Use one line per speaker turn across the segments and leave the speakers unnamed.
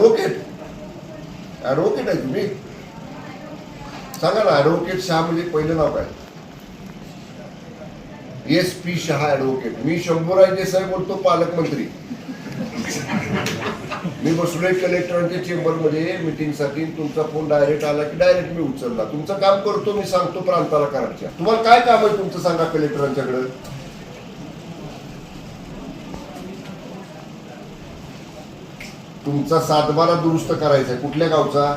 Advocate advocate आहे तुम्ही. सांगा ना ॲडव्होकेट शहा म्हणजे पहिलं नाव काय? एस पी शहा ॲडव्होकेट मी शंभूराज देसाई बोलतो पालकमंत्री. मी बसलोय कलेक्टरांच्या चेंबरमध्ये मिटिंगसाठी मीटिंगसाठी. तुमचा फोन डायरेक्ट आला की डायरेक्ट मी उचलला. तुमचं काम करतो मी सांगतो प्रांताला करायच्या तुम्हाला काय काम आहे तुमचं सांगा कलेक्टरांच्याकडं तुमचा सातबारा दुरुस्त करायचा आहे. कुठल्या गावचा?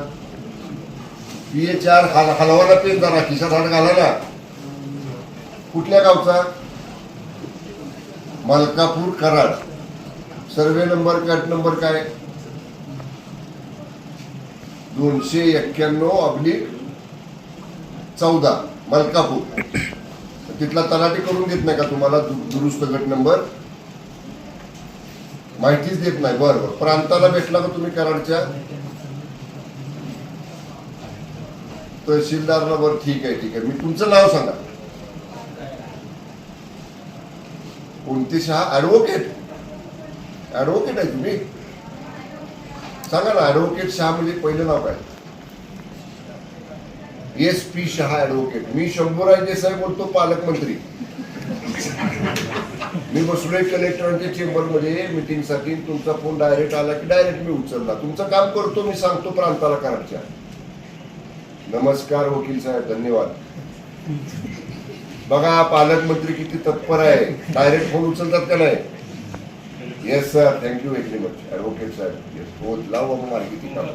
पी एच आर हलवाना पेन जरा खिशात हात घालायला. कुठल्या गावचा? Malkapur Karad. Survey number cut number काय? दोनशे एक्क्याण्णव अब्लिक चौदा मलकापूर. तिथला तलाठी करून घेत नाही का तुम्हाला दुरुस्त गट नंबर? माहितीच देत नाही बरं बरं प्रांताला भेटला का तुम्ही कराडच्या? तहसीलदारला बरं ठीक आहे ठीक आहे. मी तुमचं नाव सांगा. कोणती शहा? ऍडव्होकेट ऍडव्होकेट आहे तुम्ही. सांगा ना ऍडव्होकेट शहा म्हणजे पहिलं नाव काय? एस पी शहा ऍडव्होकेट मी शंभूराज देसाई बोलतो पालकमंत्री. मी बसलोय कलेक्टरांच्या मध्ये मीटिंगसाठी तुमचा फोन डायरेक्ट आला की डायरेक्ट मी उचलला. तुमचं काम करतो मी सांगतो प्रांताला कराडच्या नमस्कार वकील साहेब धन्यवाद. बघा पालकमंत्री किती तत्पर आहे. डायरेक्ट फोन उचलतात का नाही? Yes sir thank you very much advocate Saheb yes हो लाव आपण माहिती काम.